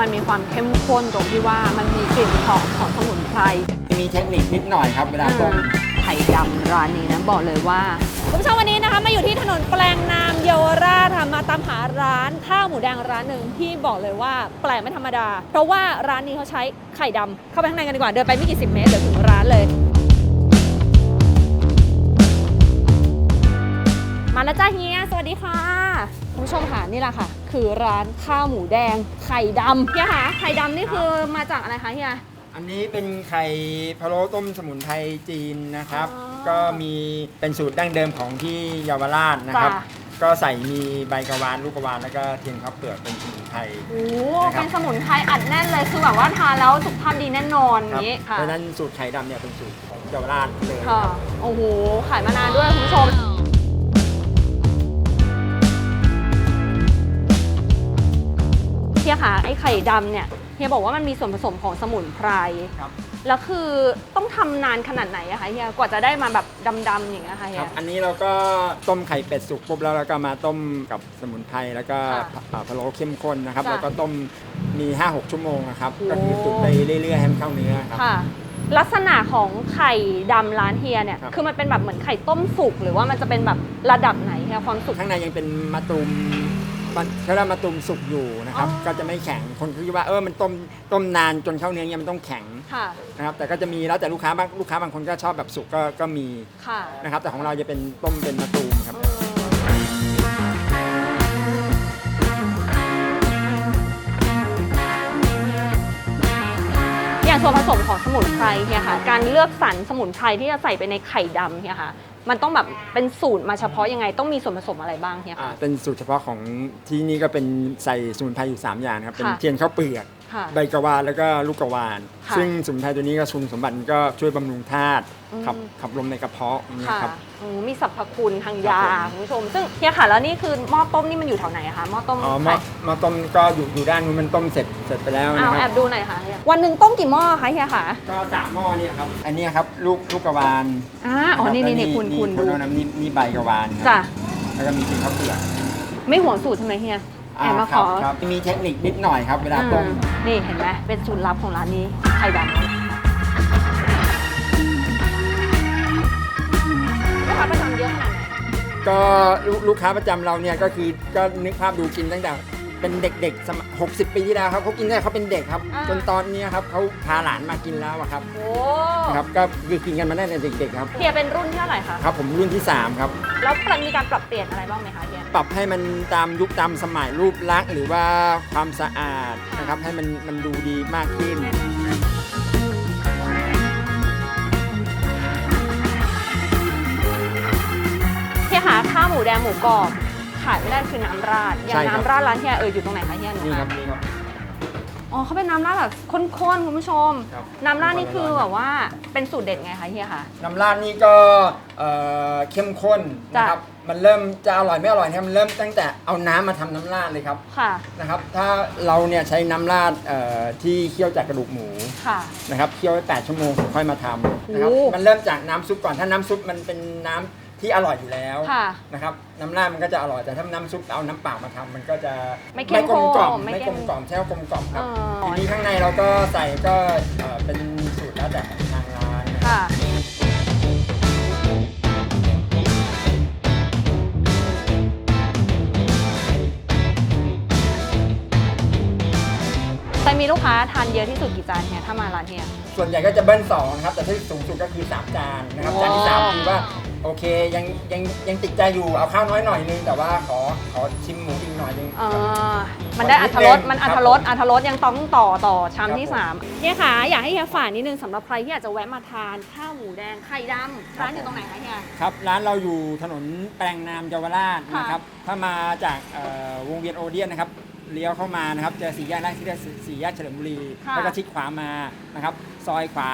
มันมีความเข้มข้นตรงที่ว่ามันมีกลิ่นหอมของสมุนไพร มีเทคนิคนิดหน่อยครับเวลาต้ม ไข่ดำร้านนี้นะบอกเลยว่าคุณผู้ชมวันนี้นะคะมาอยู่ที่ถนนแปลงนามเยาวราชค่ะมาตามหาร้านข้าวหมูแดงร้านหนึ่งที่บอกเลยว่าแปลกไม่ธรรมดา เพราะว่าร้านนี้เขาใช้ไข่ดำเข้าไปข้างในกันดีกว่าเดินไปไม่กี่สิบเมตรเดี๋ยวถึงร้านเลยมาแล้วจ้าเฮียสวัสดีค่ะ คุณผู้ชมค่ะนี่แหละค่ะ คือร้านข้าวหมูแดงไข่ดำเฮียคะไข่ดำนี่คือมาจากอะไรคะเฮีย อันนี้เป็นไข่พะโล้ต้มสมุนไพรจีนนะครับ อ๋อก็มีเป็นสูตรดั้งเดิมของที่เยาวราชนะครับ จ้ะ ก็ใส่มีใบกระวานลูกกระวานแล้วก็เทียนข้าวเปลือกเป็นสมุนไพร โอ้นะครับ เป็นสมุนไพรอัดแน่นเลยคือแบบว่าทานแล้วสุขภาพดีแน่นอนอครับย่างนี้ค่ะเพราะฉะนั้นสูตรไข่ดำเนี่ยเป็นสูตรของเยาวราชเลย ค่ะ โอ้โหขายมานานด้วยคุณผู้ชม ไอ้ไข่ดำเนี่ยเฮียบอกว่ามันมีส่วนผสมของสมุนไพรครับ แล้วคือต้องทำนานขนาดไหนอะคะเฮียกว่าจะได้มาแบบดำๆอย่างเงี้ยค่ะเฮีครัยบอันนี้เราก็ต้มไข่เป็ดสุกปุ๊บแล้วเราก็มาต้มกับสมุนไพรแล้วก็ค่ะอ่าพะโล้เข้มข้นนะครับจ้ะแล้วก็ต้มมี 5-6 ชั่วโมงนะครับ โอ้ ก็คือตุ๋นไปเรื่อยๆให้มันเข้าเนื้อครับ ค่ะ ลักษณะของไข่ดำร้านเฮียเนี่ยครับ คือมันเป็นแบบเหมือนไข่ต้มสุกหรือว่ามันจะเป็นแบบระดับไหนเฮียความสุก ข้างในยังเป็นมะตูม มันเขาเรียกว่ามะตูมสุกอยู่นะครับ อ๋อ ก็จะไม่แข็งคนเขาคิดว่าเออมันต้มต้มนานจนเข้าเนื้อเนี่ยมันต้องแข็งค่ะ นะครับ แต่ก็จะมีแล้วแต่ลูกค้าบางลูกค้าบางคนก็ชอบแบบสุกก็ก็มีค่ะนะครับ แต่ของเราจะเป็นต้มเป็นมะตูมครับ อย่างส่วนผสมของสมุนไพรเนี่ยค่ะ การเลือกสรรสมุนไพรที่จะใส่ไปในไข่ดำเนี่ยค่ะ มันต้องแบบเป็นสูตรมาเฉพาะยังไง ต้องมีส่วนผสมอะไรบ้างเนี่ยอ่าค่ะเป็นสูตรเฉพาะของที่นี่ก็เป็นใส่สมุนไพรอยู่ 3 อย่างนะครับ เป็นค่ะ เทียนข้าวเปลือก ค่ะ ใบกระวานแล้วก็ลูกกระวาน ค่ะซึ่งสมุนไพรตัวนี้ก็คุณสมบัติก็ช่วยบำรุงธาตุอืม ขับขับลมในกระเพาะอย่างนี้ยค่ะครับ โอ้มีสรรพคุณทางยาครับผม คุณผู้ชม ซึ่งเนี่ยค่ะแล้วนี่คือหม้อต้มนี่มันอยู่แถวไหนอะคะหม้อต้มอ๋อหม้อไข่หม้อต้มก็อยู่อยู่ด้านนู้นมันต้มเสร็จเสร็จไปแล้วนะเอาคแอรับบดูหน่อยค่ะเฮียวันหนึ่งต้มกี่หม้อคะเฮียค่ะก็สามหม้อเนี่ยครับอันเนี้ยครับลูกลูกกระวานอ่าอ๋อนี่นี่นี่คุณคุณดูดูน้ำนี่นี่ใบกระวานครับจ้ะแล้วก็มีกินข้าวเปลือกไม่ห่วงสูตรใช่ไหมเฮีย แอบมาขครัอครับมีเทคนิคนิดหน่อยครับเวลาต้ม อืมนี่เห็นไหมเป็นสูตรลับของร้านนี้ไข่ดำลูกค้าประจำเยอะขนาดไหนก็ลูกลูกค้าประจำเราเนี่ยก็คือก็นึกภาพดูกินตั้งแต่ เป็นเด็กๆสมัย60 ปีที่แล้วครับเขากินได้เขาเป็นเด็กครับ อ่า จนตอนเนี้ยครับเขาพาหลานมากินแล้วอะครับโอ้นะครับก็คือกินกันมาตั้งแต่เด็กๆครับเฮียเป็นรุ่นที่เท่าไหร่คะ ครับผมรุ่นที่3ครับ แล้วมีการปรับเปลี่ยนอะไรบ้างไหมคะเฮีย ปรับให้มันตามยุคตามสมัยรูปลักษณ์หรือว่าความสะอาดนะครับให้มันมันดูดีมากขึ้น เฮียคะข้าวหมูแดงหมูกรอบ ขายไม่ได้คือน้ำราด อย่าใช่งครับ น้ำราดร้านเฮียเอออยู่ตรงไหนคะเฮียหนูนี่ครับคะนี่ครับ อ๋อเขาเป็นน้ำราดแบบข้นๆคุณผู้ชม ครับ น้ำราดนี่คือแบบว่าเป็นสูตรเด็ดไงคะเฮียคะ น้ำราดนี่ก็เอ่อเข้มข้นนะครับ มันเริ่มจะอร่อยไม่อร่อยเนี่ยมันเริ่มตั้งแต่เอาน้ำมาทำน้ำราดเลยครับค่ะ นะครับ ถ้าเราเนี่ยใช้น้ำราดเอ่อที่เคี่ยวจากกระดูกหมูค่ะ นะครับเคี่ยวไว้8ชั่วโมงถึงค่อยมาทำนะครับโอ้ มันเริ่มจากน้ำซุปก่อนถ้าน้ำซุปมันเป็นน้ำ ที่อร่อยอยู่แล้วค่ะนะครับน้ำราดมันก็จะอร่อยแต่ถ้าน้ำซุปเอาน้ำเปล่ามาทำมันก็จะไม่เข้มกลมกล่อมข้นไม่ไม่เข้กลมมกล่อมแช่กลมกล่อมครับอ๋อทีนี้ข้างในเราก็ใส่ก็เอ่อเป็นสูตรแล้วแต่ของทางร้านนะครับค่ะแต่มีลูกค้าทานเยอะที่สุดกี่จานเนี่ยถ้ามาร้านเฮียส่วนใหญ่ก็จะเบิ้ลสองนะครับแต่ที่สูงสุดก็คือ 3 จานนะครับโอ้จานที่3คือว่า โอเคยังยังยังติดใจอยู่เอาข้าวน้อยหน่อยนึงแต่ว่าขอขอชิมหมูอีกหน่อยนึง เออมันได้อัธรสนิดนึงมันอัธรสอัธรสยังต้องต่อต่อชามที่3เนี่ยค่ะ อยากให้เฮียฝากนิดนึงสำหรับใครที่อยากจะแวะมาทานข้าวหมูแดงไข่ดำร้านอยู่ตรงไหนคะเฮีย ครับร้านเราอยู่ถนนแปลงนามเยาวราชค่ะนะครับ ถ้ามาจากเอ่อวงเวียนโอเดียนนะครับ เลี้ยวเข้ามานะครับเจอสี่แยกแรกที่เรียกสี่แยกเฉลิมบุรีค่ะแล้วก็ชิดขวามานะครับซอยขวา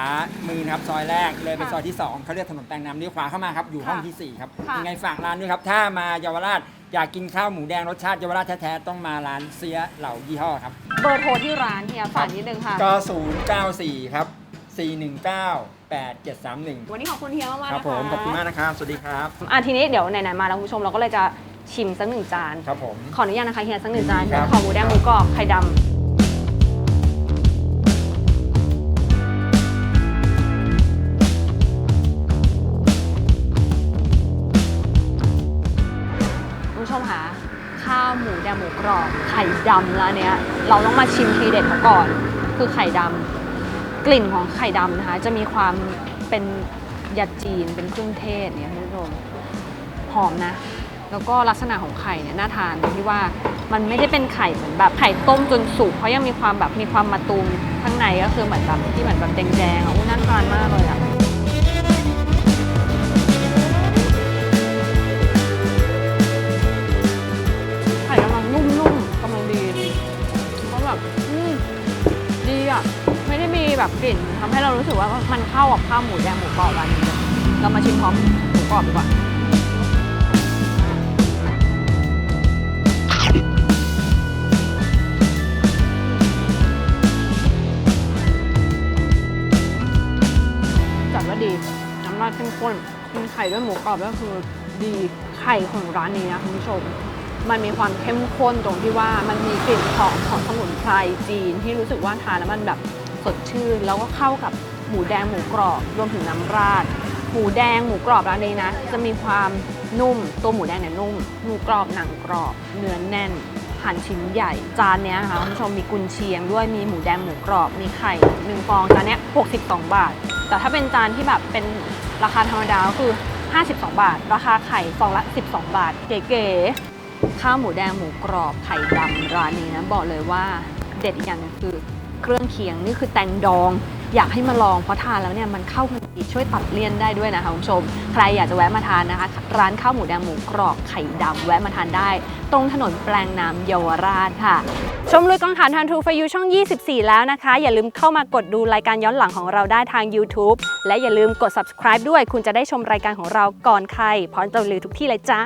มือนะครับซอยแรกเลยเป็นค่ะซอยที่สองเขาเรียกถนนแปลงนามเลี้ยวขวาเข้ามาครับอยู่ห้องค่ะที่สี่ครับค่ะ ยังไงฝากร้านด้วยครับ ถ้ามาเยาวราชอยากกินข้าวหมูแดงรสชาติเยาวราชแท้ๆต้องมาร้านเสียเหล่ายี่ห้อครับ เบอร์โทรที่ร้านเฮียฝากนิดนึงค่ะ ก็094ครับ419 8731 วันนี้ขอบคุณเฮียมากๆครับนะคะผมขอบคุณมากนะครับ สวัสดีครับ อะทีนี้เดี๋ยวไหนๆมาแล้วคุณผู้ชมเราก็เลยจะ ชิมสักหนึ่งจาน ครับผม ขออนุญาตนะคะเฮียสักหนึ่งจานครัขอหมูแดงหมูกรอบไข่ดำคุณผู้ชมหาข้าวหมูแดงหมูกรอบไข่ดำแล้วเนี้ย เราต้องมาชิมทีเด็ดเขาก่อน คือไข่ดำกลิ่นของไข่ดำนะคะ จะมีความเป็นยาจีนเป็นเครื่องเทศเนี่ยคุณผู้ชม หอมนะ แล้วก็ลักษณะของไข่เนี่ยน่าทานตรงที่ว่ามันไม่ได้เป็นไข่เหมือนแบบไข่ต้มจนสุกเพราะยังมีความแบบมีความมาตูมข้างในก็คือเหมือนแบบที่เหมือนแบบแดงๆอะอู้น่าทานมากเลยอะไข่กำลังนุ่มๆกำลังดีก็แบบดีอะไม่ได้มีแบบกลิ่นทำให้เรารู้สึกว่ามันเข้ากับข้าวหมูแดงหมูกรอบร้านนี้ยเรามาชิมพร้อมหมูกรอบดีกว่า จัดว่าดี น้ำราดเข้มข้นกินไข่ด้วยหมูกรอบก็คือดีไข่ของร้านนี้นะคุณผู้ชม มันมีความเข้มข้นตรงที่ว่ามันมีกลิ่นหอมของสมุนไพรจีนที่รู้สึกว่าทานแล้วมันแบบสดชื่นแล้วก็เข้ากับหมูแดงหมูกรอบรวมถึงน้ำราด หมูแดงหมูกรอบร้านนี้นะ จะมีความนุ่มตัวหมูแดงเนี่ยนุ่มหมูกรอบหนังกรอบ เนื้อแน่นหั่นชิ้นใหญ่จานนี้นะคะคุณผู้ชมมีกุนเชียงด้วยมีหมูแดงหมูกรอบมีไข่หนึ่งฟองจานนี้62 บาท แต่ถ้าเป็นจานที่แบบเป็นราคาธรรมดาก็คือ 52 บาท ราคาไข่ฟองละ 12 บาท เก๋ๆข้าวหมูแดงหมูกรอบไข่ดำร้านนี้นะบอกเลยว่าเด็ดอีกอย่างนึงคือ เครื่องเคียงนี่คือแตงดอง อยากให้มาลองเพราะทานแล้วเนี่ยมันเข้ากันดีช่วยตัดเลี่ยนได้ด้วยนะคะคุณผู้ชม ใครอยากจะแวะมาทานนะคะ ร้านข้าวหมูแดงหมูกรอบไข่ดำแวะมาทานได้ ตรงถนนแปลงน้ำเยาวราชค่ะ ชมลุยกองถ่านทันทูฟยูช่อง 24 แล้วนะคะ อย่าลืมเข้ามากดดูรายการย้อนหลังของเราได้ทาง YouTube และอย่าลืมกด subscribe ด้วย คุณจะได้ชมรายการของเราก่อนใครพร้อมจะลือทุกที่เลยจ้า